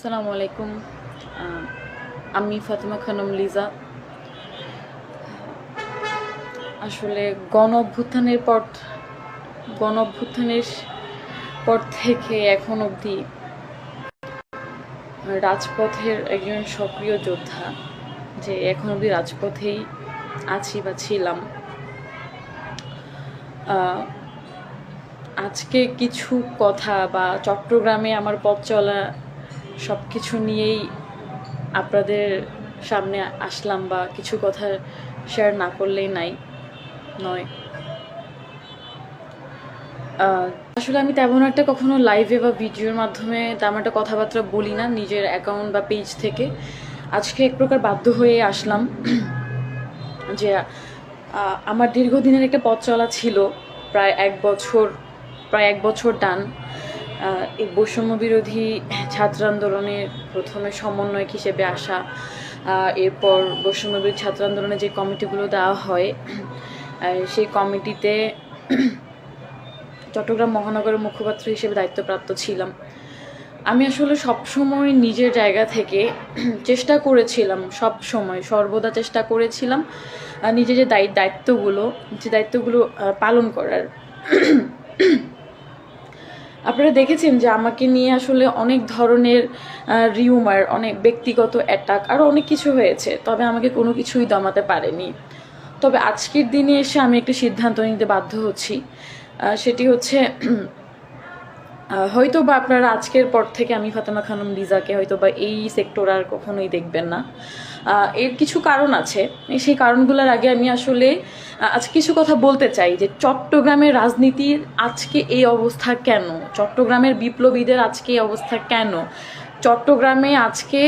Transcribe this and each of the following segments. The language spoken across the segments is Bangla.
আসসালামু আলাইকুম। আমি ফাতেমা খানম লিজা। আসলে গণ অভ্যুত্থানের পর, গণ অভ্যুত্থানের পর থেকে এখন অবধি রাজপথের একজন সক্রিয় যোদ্ধা, যে এখন অবধি রাজপথেই আছি বা ছিলাম। আজকে কিছু কথা বা চট্টগ্রামে আমার পথ চলা সব কিছু নিয়েই আপনাদের সামনে আসলাম বা কিছু কথা শেয়ার না করলেই নাই, নয়। আসলে আমি তেমন একটা কখনো লাইভে বা ভিডিওর মাধ্যমে তেমন একটা কথাবার্তা বলি না নিজের অ্যাকাউন্ট বা পেজ থেকে। আজকে এক প্রকার বাধ্য হয়ে আসলাম যে আমার দীর্ঘদিনের একটা পথ চলা ছিল, প্রায় এক বছর, প্রায় এক বছর ডান। এই বৈষম্য বিরোধী ছাত্র আন্দোলনের প্রথমে সমন্বয়ক হিসেবে আসা এরপর বৈষম্য বিরোধী ছাত্র আন্দোলনে যে কমিটিগুলো দেওয়া হয় সেই কমিটিতে চট্টগ্রাম মহানগরের মুখপাত্র হিসেবে দায়িত্বপ্রাপ্ত ছিলাম। আমি আসলে সবসময় নিজের জায়গা থেকে চেষ্টা করেছিলাম সব সময় সর্বদা চেষ্টা করেছিলাম নিজের যে দায়িত্ব দায়িত্বগুলো, যে দায়িত্বগুলো পালন করার। আপনারা দেখেছেন যে আমাকে নিয়ে আসলে অনেক ধরনের রিউমার অনেক ব্যক্তিগত অ্যাটাক আরও অনেক কিছু হয়েছে, তবে আমাকে কোনো কিছুই দমাতে পারেনি। তবে আজকের দিনে এসে আমি একটি সিদ্ধান্ত নিতে বাধ্য হচ্ছি। সেটি হচ্ছে হয়তো বা আপনারা আজকের পর থেকে আমি ফাতেমা খানম লিজাকে হয়তো বা এই সেক্টর আর কখনোই দেখবেন না। এর কিছু কারণ আছে। সেই কারণগুলোর আগে আমি আসলে আজকে কিছু কথা বলতে চাই যে চট্টগ্রামের রাজনীতির আজকে এই অবস্থা কেন? চট্টগ্রামের বিপ্লবীদের আজকে এই অবস্থা কেন? চট্টগ্রামে আজকে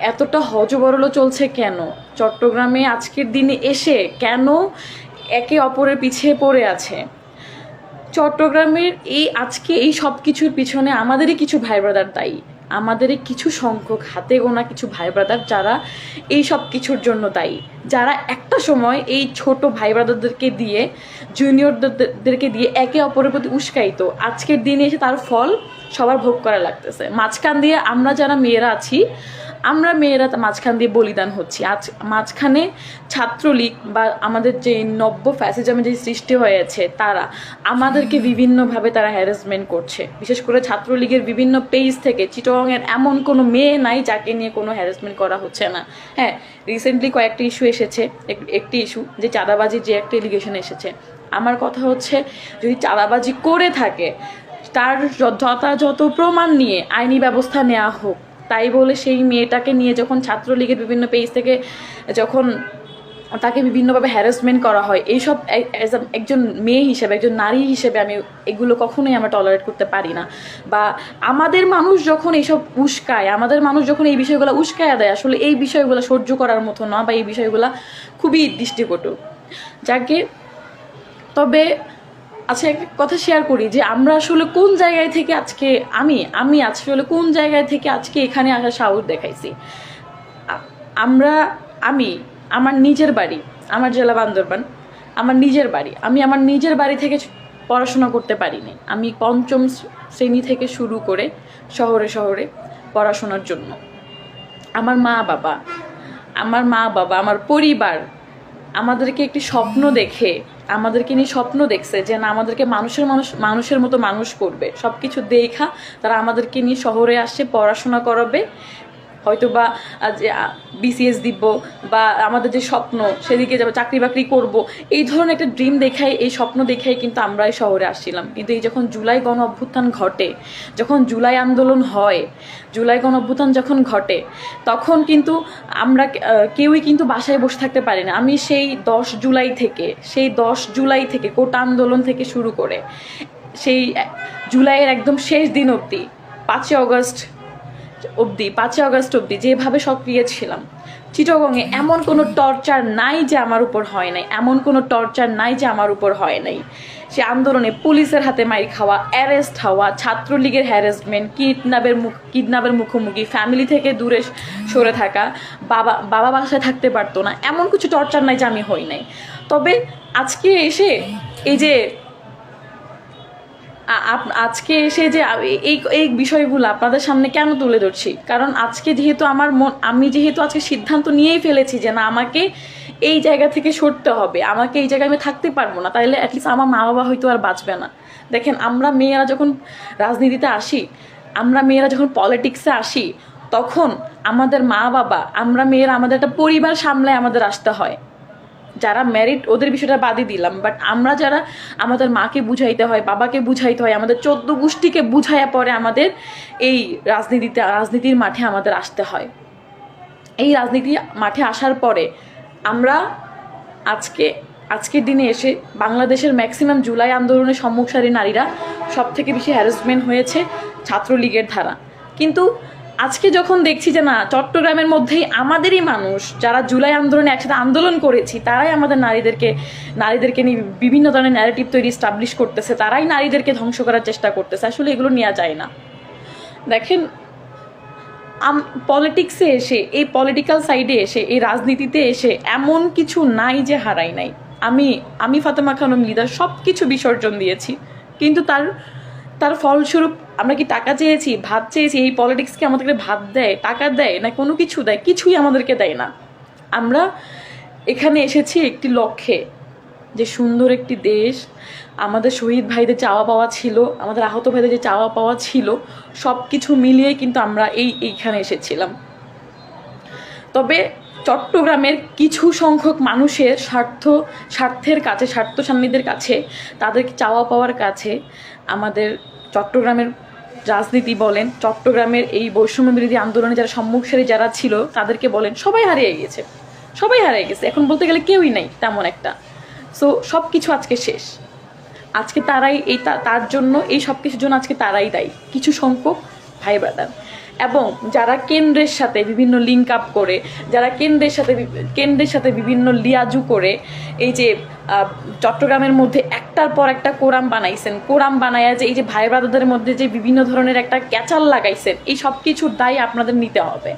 এতটা হজবরল চলছে কেন? চট্টগ্রামে আজকের দিনে এসে কেন একে অপরের পিছিয়ে পড়ে আছে? চট্টগ্রামের এই আজকে এই সব কিছুর পিছনে আমাদেরই কিছু ভাই ব্রাদার দায়ী। আমাদেরই কিছু সংখ্যক হাতে গোনা কিছু ভাই ব্রাদার যারা এই সব কিছুর জন্য দায়ী। যারা একটা সময় এই ছোট ভাই ব্রাদারদেরকে দিয়ে জুনিয়রদেরকে দিয়ে একে অপরের প্রতি উস্কাইত আজকের দিনে এসে তার ফল সবার ভোগ করা লাগতেছে। মাঝখান দিয়ে আমরা যারা মেয়েরা আছি আমরা মেয়েরা মাঝখান দিয়ে বলিদান হচ্ছি। আজ মাঝখানে ছাত্রলীগ বা আমাদের যে নব্য ফ্যাসিজমে যে সৃষ্টি হয়েছে তারা আমাদেরকে বিভিন্নভাবে তারা হ্যারাসমেন্ট করছে। বিশেষ করে ছাত্রলীগের বিভিন্ন পেজ থেকে চিটংয়ের এমন কোনো মেয়ে নাই যাকে নিয়ে কোনো হ্যারাসমেন্ট করা হচ্ছে না। হ্যাঁ রিসেন্টলি কয়েকটি ইস্যু এসেছে। এক- একটি ইস্যু যে চাঁদাবাজির যে একটা এলিগেশন এসেছে। আমার কথা হচ্ছে, যদি চাঁদাবাজি করে থাকে, তার যথাযথ প্রমাণ নিয়ে আইনি ব্যবস্থা নেওয়া হোক তাই বলে সেই মেয়েটাকে নিয়ে যখন ছাত্রলীগের বিভিন্ন পেজ থেকে যখন তাকে বিভিন্নভাবে হ্যারাসমেন্ট করা হয়, এইসব অ্যাজ একজন মেয়ে হিসেবে, একজন নারী হিসেবে আমি এগুলো কখনোই আমরা টলারেট করতে পারি না। বা আমাদের মানুষ যখন এইসব উস্কায়, আমাদের মানুষ যখন এই বিষয়গুলো উস্কায় দেয়, আসলে এই বিষয়গুলো সহ্য করার মতো না বা এই বিষয়গুলো খুবই দৃষ্টিকটু। যাকে, তবে আচ্ছা একটা কথা শেয়ার করি যে আমরা আসলে কোন জায়গায় থেকে আজকে, আমি আমি আসলে কোন জায়গায় থেকে আজকে এখানে আসার সাহস দেখাইছি? আমরা, আমি, আমার নিজের বাড়ি, আমার জেলা বান্দরবান, আমার নিজের বাড়ি, আমি আমার নিজের বাড়ি থেকে পড়াশোনা করতে পারিনি। আমি পঞ্চম শ্রেণি থেকে শুরু করে শহরে শহরে পড়াশোনার জন্য। আমার মা বাবা, আমার মা বাবা, আমার পরিবার, আমাদেরকে একটি স্বপ্ন দেখে আমাদেরকে নিয়ে স্বপ্ন দেখছে যে না, আমাদেরকে মানুষের মানুষ, মানুষের মতো মানুষ করবে। সব কিছু দেখা, তারা আমাদেরকে নিয়ে শহরে আসছে পড়াশোনা করাবে হয়তো বা বিসিএস দিব বা আমাদের যে স্বপ্ন, সেদিকে যাব, চাকরি বাকরি করব, এই ধরনের একটা ড্রিম দেখাই, এই স্বপ্ন দেখাই কিন্তু আমরা এই শহরে আসছিলাম। কিন্তু এই যখন জুলাই গণ অভ্যুত্থান ঘটে, যখন জুলাই আন্দোলন হয়, জুলাই গণ অভ্যুত্থান যখন ঘটে, তখন কিন্তু আমরা কেউই কিন্তু বাসায় বসে থাকতে পারি না। আমি সেই দশ জুলাই থেকে, সেই দশ জুলাই থেকে কোটা আন্দোলন থেকে শুরু করে, সেই জুলাইয়ের একদম শেষ দিন অবধি, পাঁচই অগস্ট অবধি, পাঁচই আগস্ট অবধি যেভাবে সক্রিয় ছিলাম, চিটগংয়ে এমন কোনো টর্চার নাই যে আমার উপর হয় নাই, এমন কোনো টর্চার নাই যে আমার উপর হয় নাই। সে আন্দোলনে পুলিশের হাতে মারি খাওয়া, অ্যারেস্ট হওয়া, ছাত্রলীগের হ্যারাসমেন্ট কিডন্যাপের মুখ কিডন্যাপের মুখোমুখি ফ্যামিলি থেকে দূরে সরে থাকা, বাবা বাবা বাসায় থাকতে পারতো না, এমন কিছু টর্চার নাই যে আমি হই নাই। তবে আজকে এসে এই যে আজকে এসে যে এই এই বিষয়গুলো আপনাদের সামনে কেন তুলে ধরছি? কারণ আজকে যেহেতু আমার মন আমি যেহেতু আজকে সিদ্ধান্ত নিয়েই ফেলেছি যে না, আমাকে এই জায়গা থেকে সরতে হবে, আমাকে এই জায়গায় আমি থাকতে পারব না তাইলে অ্যাটলিস্ট আমার মা বাবা হয়তো আর বাঁচবে না। দেখেন, আমরা মেয়েরা যখন রাজনীতিতে আসি, আমরা মেয়েরা যখন পলিটিক্সে আসি, তখন আমাদের মা বাবা আমরা মেয়েরা আমাদের একটা পরিবার সামলায় আমাদের আসতে হয়। যারা ম্যারিড ওদের বিষয়টা বাদই দিলাম। বাট আমরা যারা আমাদের মাকে বুঝাইতে হয়, বাবাকে বুঝাইতে হয়, আমাদের চোদ্দ গোষ্ঠীকে বুঝাইয়া পরে আমাদের এই রাজনীতিতে, রাজনীতির মাঠে আমাদের আসতে হয়। এই রাজনীতি মাঠে আসার পরে আমরা আজকে, আজকের দিনে এসে বাংলাদেশের ম্যাক্সিমাম জুলাই আন্দোলনের সম্মুখসারী নারীরা সব থেকে বেশি হ্যারাসমেন্ট হয়েছে ছাত্রলীগের ধারা কিন্তু আজকে যখন দেখছি যে না, চট্টগ্রামের মধ্যেই আমাদেরই মানুষ যারা জুলাই আন্দোলনে একসাথে আন্দোলন করেছি, তারাই আমাদের নারীদেরকে নারীদেরকে নিয়ে বিভিন্ন ধরনের ন্যারেটিভ তৈরি স্টাবলিশ করতেছে, তারাই নারীদেরকে ধ্বংস করার চেষ্টা করতেছে। আসলে এগুলো নেওয়া যায় না। দেখেন পলিটিক্সে এসে, এই পলিটিক্যাল সাইডে এসে, এই রাজনীতিতে এসে এমন কিছু নাই যে হারাই নাই। আমি আমি ফাতেমা খানম লিদার সব কিছু বিসর্জন দিয়েছি। কিন্তু তার তার ফলস্বরূপ আমরা কি টাকা চেয়েছি ভাত চেয়েছি, এই পলিটিক্সকে আমাদেরকে ভাত দেয়, টাকা দেয়, না কোনো কিছু দেয়? কিছুই আমাদেরকে দেয় না। আমরা এখানে এসেছি একটি লক্ষ্যে, যে সুন্দর একটি দেশ, আমাদের শহীদ ভাইদের চাওয়া পাওয়া ছিল, আমাদের আহত ভাইদের যে চাওয়া পাওয়া ছিল সব কিছু মিলিয়ে কিন্তু আমরা এই, এইখানে এসেছিলাম। তবে চট্টগ্রামের কিছু সংখ্যক মানুষের স্বার্থ, স্বার্থের কাছে, স্বার্থ সান্নিধ্যের কাছে, তাদের চাওয়া পাওয়ার কাছে আমাদের চট্টগ্রামের রাজনীতি বলেন, চট্টগ্রামের এই বৈষম্য বিরোধী আন্দোলনে যারা সম্মুখসারী যারা ছিল, তাদেরকে বলেন, সবাই হারিয়ে গিয়েছে সবাই হারিয়ে গেছে। এখন বলতে গেলে কেউই নাই, তেমন একটা। সো সব কিছু আজকে শেষ। আজকে তারাই এই তার জন্য এই সব কিছুর জন্য আজকে তারাই দায়ী। কিছু সংখ্যক ভাই ব্রাদার এবং যারা কেন্দ্রের সাথে বিভিন্ন লিঙ্ক আপ করে, যারা কেন্দ্রের সাথে কেন্দ্রের সাথে বিভিন্ন লিয়াজু করে, এই যে চট্টগ্রামের মধ্যে একটার পর একটা কোরাম বানাইছেন। কোরাম বানায়া যে, এই যে ভাই ব্রাদারদের মধ্যে যে বিভিন্ন ধরনের একটা ক্যাচাল লাগাইছেন, এই সব কিছুর দায় আপনাদের নিতে হবে।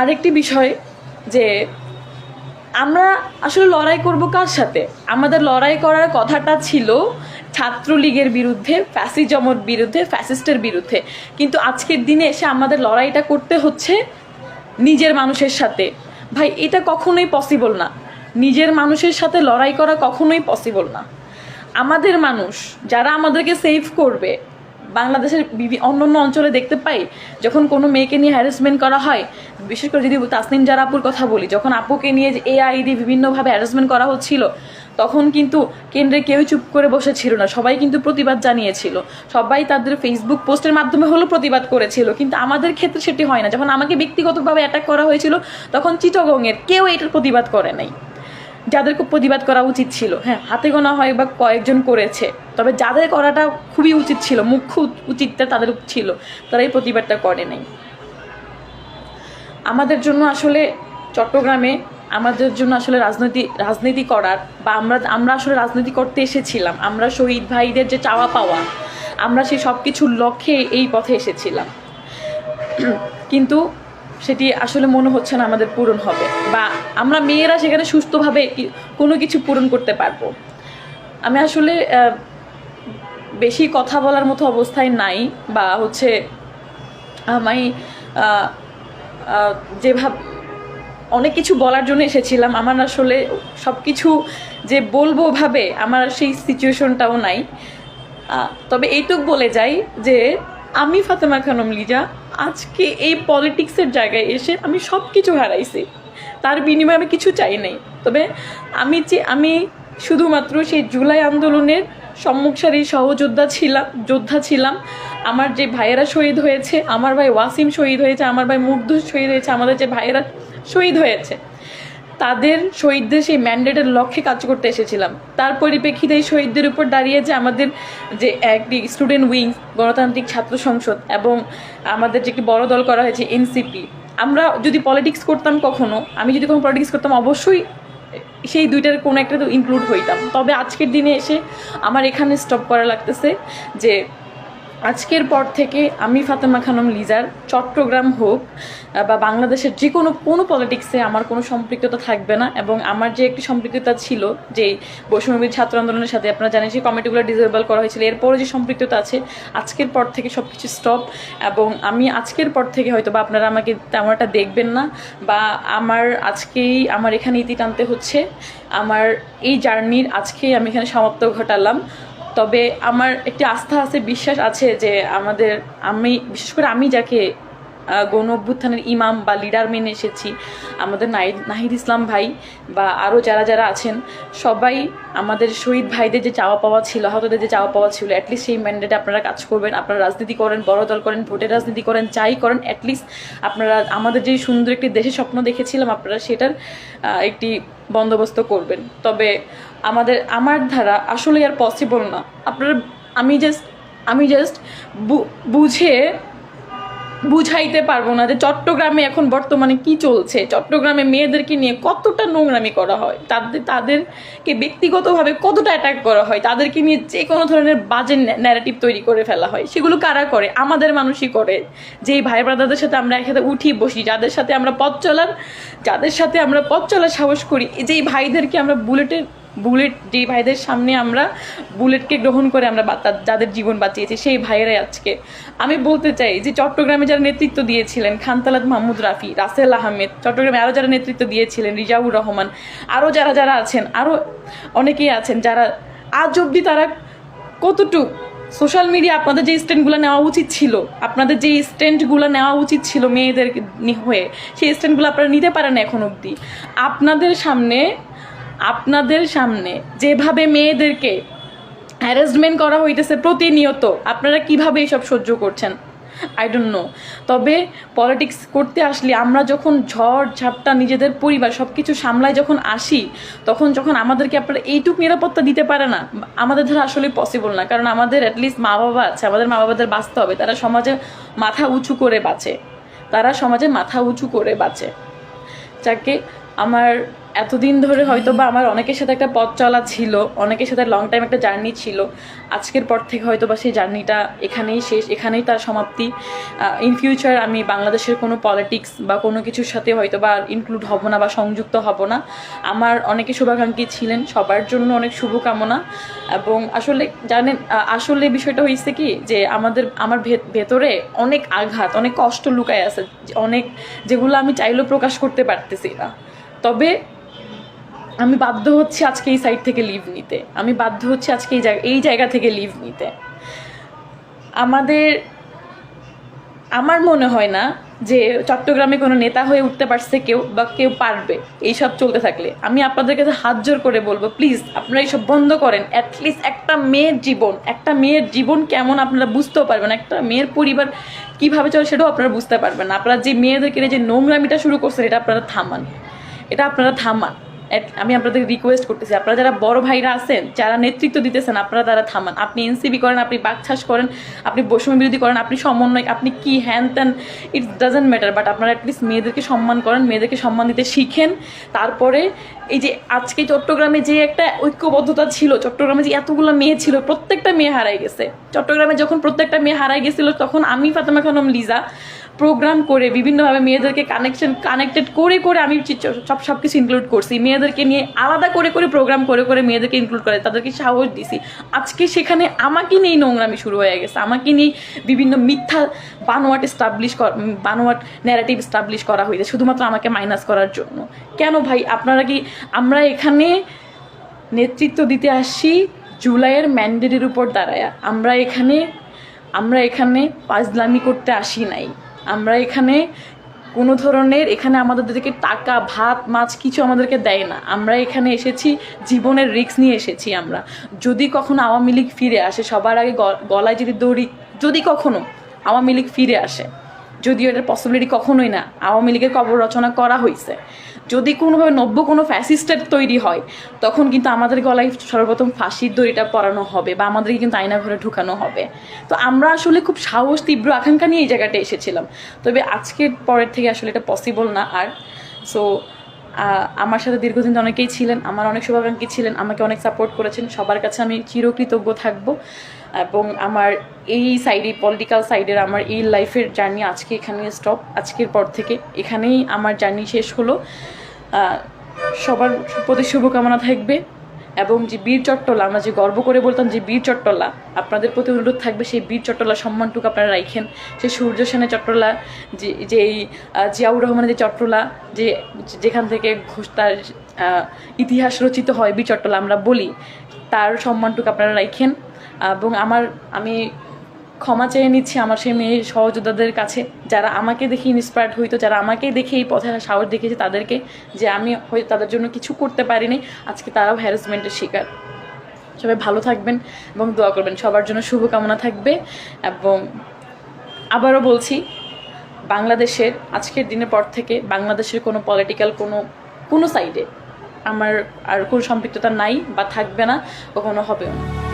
আরেকটি বিষয় যে, আমরা আসলে লড়াই করব কার সাথে? আমাদের লড়াই করার কথাটা ছিল ছাত্রলীগের বিরুদ্ধে, ফ্যাসিজমের বিরুদ্ধে, ফ্যাসিস্টের বিরুদ্ধে। কিন্তু আজকের দিনে এসে আমাদের লড়াইটা করতে হচ্ছে নিজের মানুষের সাথে। ভাই, এটা কখনোই পসিবল না। নিজের মানুষের সাথে লড়াই করা কখনোই পসিবল না। আমাদের মানুষ, যারা আমাদেরকে সেভ করবে, বাংলাদেশের বিভি- অন্য অঞ্চলে দেখতে পাই, যখন কোনো মেয়েকে নিয়ে হ্যারাসমেন্ট করা হয়, বিশেষ করে যদি তাসনিম জারা আপুর কথা বলি, যখন আপুকে নিয়ে যে এআই দিয়ে বিভিন্নভাবে হ্যারাসমেন্ট করা হচ্ছিল তখন কিন্তু কেন্দ্রে কেউ চুপ করে বসেছিল না, সবাই কিন্তু প্রতিবাদ জানিয়েছিল। সবাই তাদের ফেসবুক পোস্টের মাধ্যমে হলো প্রতিবাদ করেছিল, কিন্তু আমাদের ক্ষেত্রে সেটি হয় না। যখন আমাকে ব্যক্তিগতভাবে অ্যাটাক করা হয়েছিল, তখন চিটগংয়ের কেউ এটার প্রতিবাদ করে নাই। যাদেরকে প্রতিবাদ করা উচিত ছিল হ্যাঁ হাতে গোনা হয় বা কয়েকজন করেছে, তবে যাদের করাটা খুবই উচিত ছিল মুখ্য উচ- উচিতটা তাদের ছিল, তারা এই প্রতিবাদটা করে নাই। আমাদের জন্য আসলে চট্টগ্রামে আমাদের জন্য আসলে রাজনীতি রাজনীতি করার বা আমরা আমরা আসলে রাজনীতি করতে এসেছিলাম। আমরা শহীদ ভাইদের যে চাওয়া পাওয়া, আমরা সেই সব কিছুর লক্ষ্যে এই পথে এসেছিলাম। কিন্তু সেটি আসলে মনে হচ্ছে না আমাদের পূরণ হবে বা আমরা মেয়েরা সেখানে সুস্থভাবে কোনো কিছু পূরণ করতে পারব। আমি আসলে বেশি কথা বলার মতো অবস্থায় নাই বা হচ্ছে আমি যেভাবে অনেক কিছু বলার জন্য এসেছিলাম। আমার আসলে সব কিছু যে বলব ভাবে আমার সেই সিচুয়েশনটাও নাই। তবে এইটুক বলে যাই যে আমি ফাতেমা খানম লিজা আজকে এই পলিটিক্সের জায়গায় এসে আমি সব কিছু হারাইছি। তার বিনিময়ে আমি কিছু চাই নাই। তবে আমি যে আমি শুধুমাত্র সেই জুলাই আন্দোলনের সম্মুখসারী সহযোদ্ধা ছিলাম, যোদ্ধা ছিলাম। আমার যে ভাইয়েরা শহীদ হয়েছে, আমার ভাই ওয়াসিম শহীদ হয়েছে, আমার ভাই মুগ্ধ শহীদ হয়েছে, আমাদের যে ভাইয়েরা শহীদ হয়েছে। তাদের শহীদদের সেই ম্যান্ডেটের লক্ষ্যে কাজ করতে এসেছিলাম। তার পরিপ্রেক্ষিতে শহীদদের উপর দাঁড়িয়ে যে আমাদের যে একটি স্টুডেন্ট উইং গণতান্ত্রিক ছাত্র সংসদ এবং আমাদের যে একটি বড় দল করা হয়েছে এনসিপি আমরা যদি পলিটিক্স করতাম কখনো, আমি যদি কোনো পলিটিক্স করতাম, অবশ্যই সেই দুইটার কোনো একটা তো ইনক্লুড হইতাম। তবে আজকের দিনে এসে আমার এখানে স্টপ করা লাগতেছে যে আজকের পর থেকে আমি ফাতেমা খানম লিজার, চট্টগ্রাম হোক বা বাংলাদেশের যে কোনো কোনো পলিটিক্সে আমার কোনো সম্পৃক্ততা থাকবে না এবং আমার যে একটি সম্পৃক্ততা ছিল যে বৈষম্যবিদ ছাত্র আন্দোলনের সাথে আপনারা জানেন সেই কমিটিগুলো ডিসেবল করা হয়েছিল। এরপরে যে সম্পৃক্ততা আছে, আজকের পর থেকে সব কিছু স্টপ এবং আমি আজকের পর থেকে হয়তো বা আপনারা আমাকে তেমন একটা দেখবেন না বা আমার আজকেই আমার এখানে ইতি টানতে হচ্ছে। আমার এই জার্নির আজকেই আমি এখানে সমাপ্ত ঘটালাম। তবে আমার একটি আস্থা আছে বিশ্বাস আছে যে আমাদের আমি বিশেষ করে আমি যাকে গণ অভ্যুত্থানের ইমাম বা লিডার মেনে এসেছি। আমাদের নাহিদ নাহিদ ইসলাম ভাই বা আরও যারা যারা আছেন, সবাই আমাদের শহীদ ভাইদের যে চাওয়া পাওয়া ছিল, আহতদের যে চাওয়া পাওয়া ছিল অ্যাটলিস্ট সেই ম্যান্ডেটে আপনারা কাজ করবেন, আপনারা রাজনীতি করেন, বড় দল করেন, ভোটের রাজনীতি করেন, যাই করেন অ্যাটলিস্ট আপনারা আমাদের যে সুন্দর একটি দেশের স্বপ্ন দেখেছিলাম, আপনারা সেটার একটি বন্দোবস্ত করবেন। তবে আমাদের আমার ধারা আসলে আর পসিবল না। আপনারা আমি জাস্ট আমি জাস্ট বুঝে বুঝাইতে পারব না যে চট্টগ্রামে এখন বর্তমানে কি চলছে। চট্টগ্রামে মেয়েদেরকে নিয়ে কতটা নোংরামি করা হয়? তাদের, তাদেরকে ব্যক্তিগতভাবে কতটা অ্যাটাক করা হয়? তাদেরকে নিয়ে যে কোনো ধরনের বাজে ন্যারেটিভ তৈরি করে ফেলা হয়, সেগুলো কারা করে? আমাদের মানুষই করে। যেই ভাই ব্রাদারদের সাথে আমরা একসাথে উঠি, বসি, যাদের সাথে আমরা পথ চলার, যাদের সাথে আমরা পথ চলার সাহস করি, যেই ভাইদেরকে আমরা বুলেটের বুলেট যেই ভাইদের সামনে আমরা বুলেটকে গ্রহণ করে আমরা যাদের জীবন বাঁচিয়েছি, সেই ভাইয়েরাই আজকে। আমি বলতে চাই যে চট্টগ্রামে যারা নেতৃত্ব দিয়েছিলেন, খানতালাত মাহমুদ রাফি, রাসেল আহমেদ, চট্টগ্রামে আরও যারা নেতৃত্ব দিয়েছিলেন, রিজাউর রহমান আরও যারা যারা আছেন আরও অনেকেই আছেন যারা আজ অবধি তারা কতটুক সোশ্যাল মিডিয়া আপনাদের যে স্ট্যান্ডগুলো নেওয়া উচিত ছিল, আপনাদের যে স্ট্যান্ডগুলো নেওয়া উচিত ছিল মেয়েদের হয়ে, সেই স্ট্যান্ডগুলো আপনারা নিতে পারেন এখন অবধি। আপনাদের সামনে আপনাদের সামনে যেভাবে মেয়েদেরকে হ্যারাসমেন্ট করা হইতেছে প্রতিনিয়ত, আপনারা কীভাবে এসব সহ্য করছেন? আই ডোন্ট নো তবে পলিটিক্স করতে আসলে আমরা যখন ঝড় ঝাপটা নিজেদের পরিবার সব কিছু সামলায় যখন আসি, তখন যখন আমাদেরকে আপনারা এইটুক নিরাপত্তা দিতে পারে না, আমাদের দ্বারা আসলে পসিবল না। কারণ আমাদের অ্যাটলিস্ট মা বাবা আছে, আমাদের মা বাবাদের বাঁচতে হবে। তারা সমাজে মাথা উঁচু করে বাঁচে। তারা সমাজে মাথা উঁচু করে বাঁচে। যাকে আমার এতদিন ধরে হয়তো বা আমার অনেকের সাথে একটা পথ চলা ছিল, অনেকের সাথে লং টাইম একটা জার্নি ছিল। আজকের পর থেকে হয়তো বা সেই জার্নিটা এখানেই শেষ, এখানেই তার সমাপ্তি। ইন ফিউচার আমি বাংলাদেশের কোনো পলিটিক্স বা কোনো কিছুর সাথে হয়তো বা ইনক্লুড হব না বা সংযুক্ত হব না। আমার অনেকে শুভাকাঙ্ক্ষী ছিলেন, সবার জন্য অনেক শুভকামনা। এবং আসলে জানেন আসলে বিষয়টা হয়েছে কি যে আমাদের, আমার ভেতরে অনেক আঘাত, অনেক কষ্ট লুকায় আছে, অনেক যেগুলো আমি চাইলেও প্রকাশ করতে পারতেছি না। তবে আমি বাধ্য হচ্ছি আজকে এই সাইড থেকে লিভ নিতে। আমি বাধ্য হচ্ছি আজকে এই জায়গা এই জায়গা থেকে লিভ নিতে। আমাদের আমার মনে হয় না যে চট্টগ্রামে কোনো নেতা হয়ে উঠতে পারছে কেউ বা কেউ পারবে এইসব চলতে থাকলে। আমি আপনাদের কাছে হাত জোর করে বলব প্লিজ আপনারা এইসব বন্ধ করেন। অ্যাটলিস্ট একটা মেয়ের জীবন, একটা মেয়ের জীবন কেমন আপনারা বুঝতেও পারবেন। একটা মেয়ের পরিবার কীভাবে চলে সেটাও আপনারা বুঝতে পারবেন আপনারা যে মেয়েদেরকে যে নোংরামিটা শুরু করছেন, এটা আপনারা থামান। এটা আপনারা থামান। আমি আপনাদের রিকোয়েস্ট করতেছি, আপনারা যারা বড় ভাইরা আছেন, যারা নেতৃত্ব দিতেছেন, আপনারা তারা থামান। আপনি এনসিবি করেন, আপনি বাকছাস করেন, আপনি বৈষম্য বিরোধী করেন, আপনি সমন্বয়, আপনি কি হ্যান ত্যান ইট ডাজেন্ট ম্যাটার বাট আপনারা অ্যাটলিস্ট মেয়েদেরকে সম্মান করেন, মেয়েদেরকে সম্মান দিতে শিখেন। তারপরে এই যে আজকে চট্টগ্রামে যে একটা ঐক্যবদ্ধতা ছিল, চট্টগ্রামে যে এতগুলো মেয়ে ছিল, প্রত্যেকটা মেয়ে হারাই গেছে। চট্টগ্রামে যখন প্রত্যেকটা মেয়ে হারাই গেছিল, তখন আমি, ফাতেমা খানম, লিজা প্রোগ্রাম করে বিভিন্নভাবে মেয়েদেরকে কানেকশন কানেক্টেড করে করে আমি সব সব কিছু ইনক্লুড করছি। মেয়েদেরকে নিয়ে আলাদা করে করে প্রোগ্রাম করে করে মেয়েদেরকে ইনক্লুড করে, তাদেরকে সাহস দিছি। আজকে সেখানে আমাকে নিয়েই নোংরামি শুরু হয়ে গেছে। আমাকে নিয়ে বিভিন্ন মিথ্যা বানোয়াট এস্টাবলিশ বানোয়াট ন্যারেটিভ এস্টাবলিশ করা হয়েছে, শুধুমাত্র আমাকে মাইনাস করার জন্য। কেন ভাই? আপনারা কি, আমরা এখানে নেতৃত্ব দিতে আসি জুলাইয়ের ম্যান্ডেটের উপর দাঁড়ায়। আমরা এখানে আমরা এখানে পাজলামি করতে আসি নাই। আমরা এখানে কোনো ধরনের এখানে আমাদেরকে টাকা, ভাত, মাছ কিছু আমাদেরকে দেয় না। আমরা এখানে এসেছি, জীবনের রিক্স নিয়ে এসেছি আমরা। যদি কখনো আওয়ামী লীগ ফিরে আসে, সবার আগে গলায় যদি দৌড়ি, যদি কখনো আওয়ামী লীগ ফিরে আসে যদিও এটার পসিবিলিটি কখনোই না। আওয়ামী লীগের কবর রচনা করা হয়েছে যদি কোনোভাবে নব্য কোনো ফ্যাসিস্টের তৈরি হয়, তখন কিন্তু আমাদের গলায় সর্বপ্রথম ফাঁসির দড়িটা পরানো হবে বা আমাদেরকে কিন্তু আয়না ঘরে ঢুকানো হবে। তো আমরা আসলে খুব সাহস, তীব্র আকাঙ্ক্ষা নিয়ে এই জায়গাটা এসেছিলাম। তবে আজকের পরের থেকে আসলে এটা পসিবল না আর। সো আমার সাথে দীর্ঘদিন অনেকেই ছিলেন, আমার অনেক শুভাকাঙ্ক্ষী ছিলেন, আমাকে অনেক সাপোর্ট করেছেন। সবার কাছে আমি চিরকৃতজ্ঞ থাকব। এবং আমার এই সাইডে পলিটিক্যাল সাইডের আমার এই লাইফের জার্নি আজকে এখানে স্টপ আজকের পর থেকে এখানেই আমার জার্নি শেষ হলো। সবার প্রতি শুভকামনা থাকবে এবং যে বীর চট্টলা, আমরা যে গর্ব করে বলতাম যে বীর চট্টলা, আপনাদের প্রতি অনুরোধ থাকবে সেই বীর চট্টলা সম্মানটুকু আপনারা রাখেন সেই সূর্য সেনের চট্টলা, যে যে এই জিয়াউর রহমানের যে চট্টলা, যে, যেখান থেকে তার ইতিহাস রচিত হয় বীর চট্টলা, আমরা বলি, তার সম্মানটুকু আপনারা রাখেন এবং আমার, আমি ক্ষমা চেয়ে নিচ্ছি আমার সেই মেয়ে সহযোদ্ধাদের কাছে, যারা আমাকে দেখে ইন্সপায়ার্ড হইতো, যারা আমাকে দেখে এই পথে সাহস দেখেছে তাদেরকে, যে আমি হয়তো তাদের জন্য কিছু করতে পারিনি। আজকে তারাও হ্যারাসমেন্টের শিকার। সবাই ভালো থাকবেন এবং দোয়া করবেন। সবার জন্য শুভকামনা থাকবে এবং আবারও বলছি, বাংলাদেশের আজকের দিনের পর থেকে বাংলাদেশের কোনো পলিটিক্যাল কোনো কোনো সাইডে আমার আর কোনো সম্পৃক্ততা নাই বা থাকবে না, কখনো হবেও না।